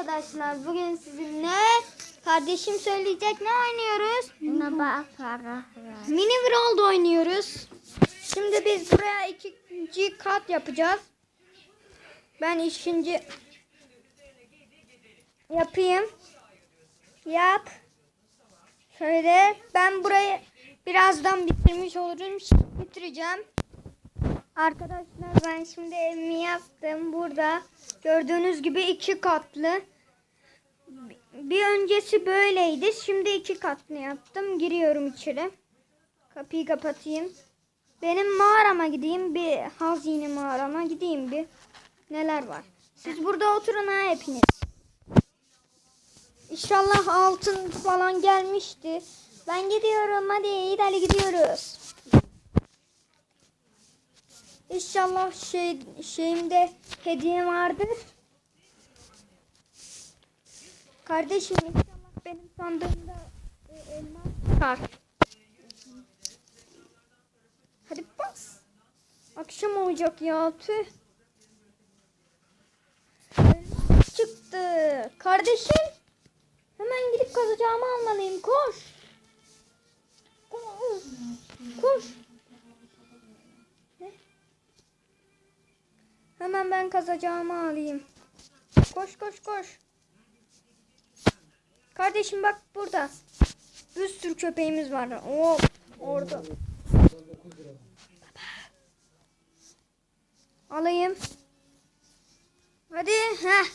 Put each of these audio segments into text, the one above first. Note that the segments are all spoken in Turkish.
arkadaşlar. Bugün sizinle kardeşim söyleyecek ne oynuyoruz? Mini World oynuyoruz. Şimdi biz buraya ikinci kat yapacağız. Ben ikinci yapayım. Yap. Şöyle ben burayı birazdan bitirmiş olurum. Şimdi bitireceğim. Arkadaşlar ben şimdi evimi yaptım. Burada gördüğünüz gibi iki katlı. Bir öncesi böyleydi. Şimdi iki katlı yaptım. Giriyorum içeri. Kapıyı kapatayım. Benim mağarama gideyim. Bir hazine mağarama gideyim bir. Neler var. Siz burada oturun ha hepiniz. İnşallah altın falan gelmişti. Ben gidiyorum. Hadi İdali gidiyoruz. İnşallah şey şeyimde hediye vardır. Kardeşim inşallah benim sandığımda e, elmas çıkar. Hadi bas. Akşam olacak ya tüh. Çıktı. Kardeşim. Hemen gidip kazacağımı almalıyım. Koş. Ben kazacağımı alayım. Koş koş koş. Kardeşim bak burada. Bir sürü köpeğimiz var. Hop orada. Alayım. Hadi. Heh.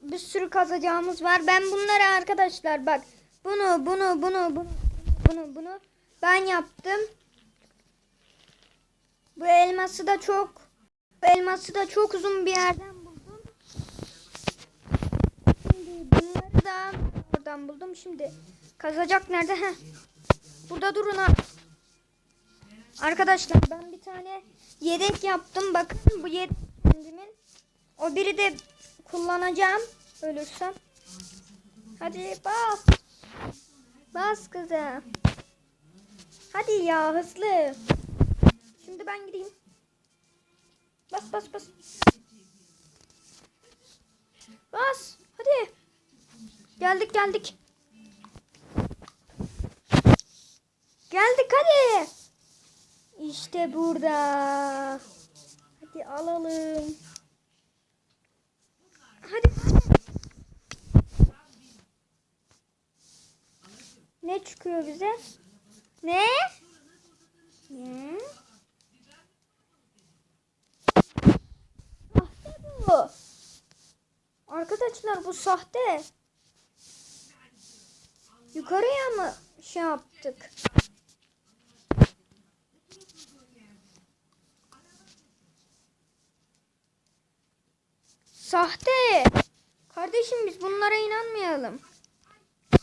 Bir sürü kazacağımız var. Ben bunları arkadaşlar bak. Bunu bunu bunu bunu bunu bunu ben yaptım. Bu elması da çok elması da çok uzun bir yerden buldum. Şimdi bunları da oradan buldum. Şimdi kazacak nerede? Heh. Burada durun ha. Arkadaşlar ben bir tane yedek yaptım. Bakın bu yedek kendimin. O biri de kullanacağım. Ölürsem. Hadi bas. Bas kızım. Hadi ya hızlı. Şimdi ben gideyim. Bas bas bas. Bas. Hadi. Geldik geldik. Geldik hadi. İşte burada. Hadi alalım. Hadi. Ne çıkıyor bize? Ne? Ne? Sahte bu. Arkadaşlar bu sahte. Yukarıya mı şey yaptık? Sahte. Kardeşim biz bunlara inanmayalım.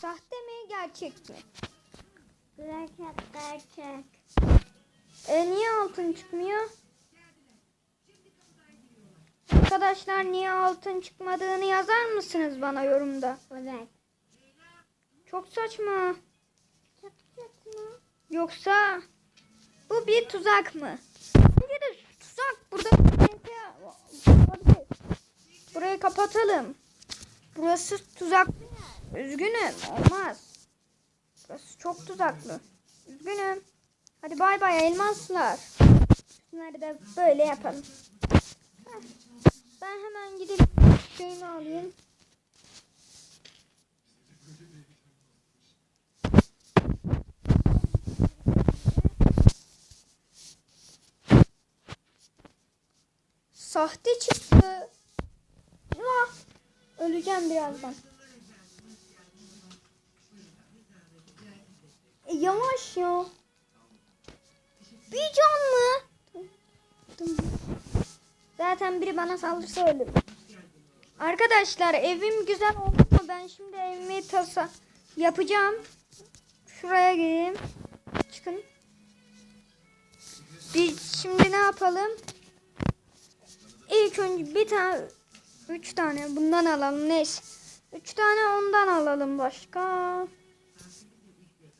Sahte mi gerçek mi? Gerçek gerçek. E niye altın çıkmıyor? Arkadaşlar niye altın çıkmadığını yazar mısınız bana yorumda? Evet. Çok saçma. Çok saçma. Yoksa bu bir tuzak mı? Bence de tuzak. Burada. Burayı kapatalım. Burası tuzaklı. yer. Üzgünüm. Olmaz. Burası çok tuzaklı. Üzgünüm. Hadi bay bay elmaslar. Bunları da böyle yapalım. Heh. Ben hemen gidip şeyini alayım. Sahte çıktı. Ah, öleceğim birazdan. E, yavaş ya. Bir can mı? Zaten biri bana saldırsa ölürüm. Arkadaşlar evim güzel oldu mu? Ben şimdi evimi tasa yapacağım. Şuraya geleyim. Çıkın. Biz şimdi ne yapalım? İlk önce bir tane, üç tane bundan alalım. Neyse. Üç tane ondan alalım başka.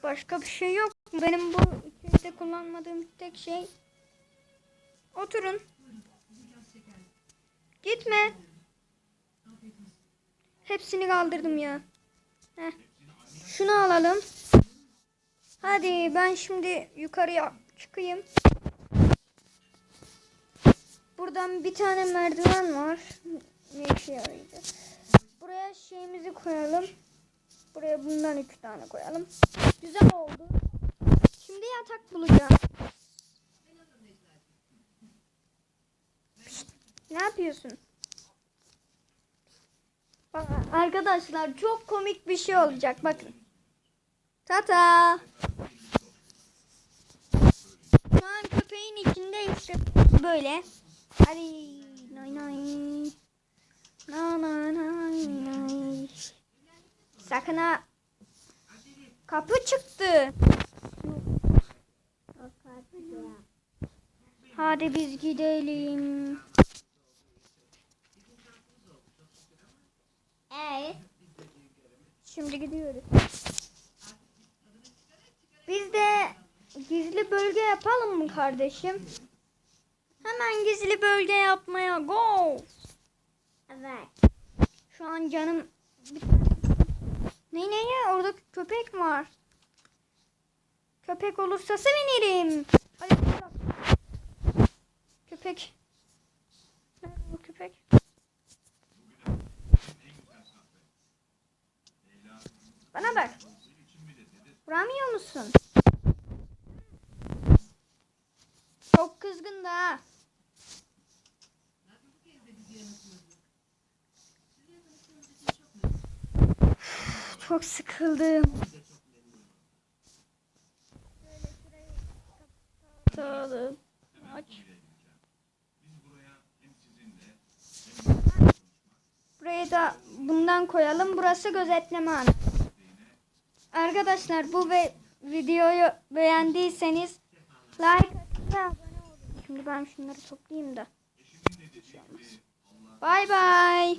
Başka bir şey yok. Benim bu içeride kullanmadığım tek şey. Oturun. Gitme. Hepsini kaldırdım ya. Heh. Şunu alalım. Hadi ben şimdi yukarıya çıkayım. Buradan bir tane merdiven var. Ne işe yarayacak? Buraya şeyimizi koyalım. Buraya bundan iki tane koyalım. Güzel oldu. Ne yapıyorsun? Arkadaşlar çok komik bir şey olacak bakın. Tata. Şu an köpeğin içinde işte böyle. Hadi. Nay nay. Na na nay nay. Sakın ha. Kapı çıktı. Hadi biz gidelim. Evet. Şimdi gidiyoruz. Biz de gizli bölge yapalım mı kardeşim? Hemen gizli bölge yapmaya go. Evet. Şu an canım ne ne ya orada köpek var. Köpek olursa sevinirim. Hadi. Köpek. Nerede bu köpek? Bana bak. Vuramıyor musun? Çok kızgın da. Çok sıkıldım. Kapatalım. Aç. Buraya da bundan koyalım. Burası gözetleme anı. Arkadaşlar bu ve videoyu beğendiyseniz like atın ve abone olun. Şimdi ben şunları toplayayım da. Bay bay.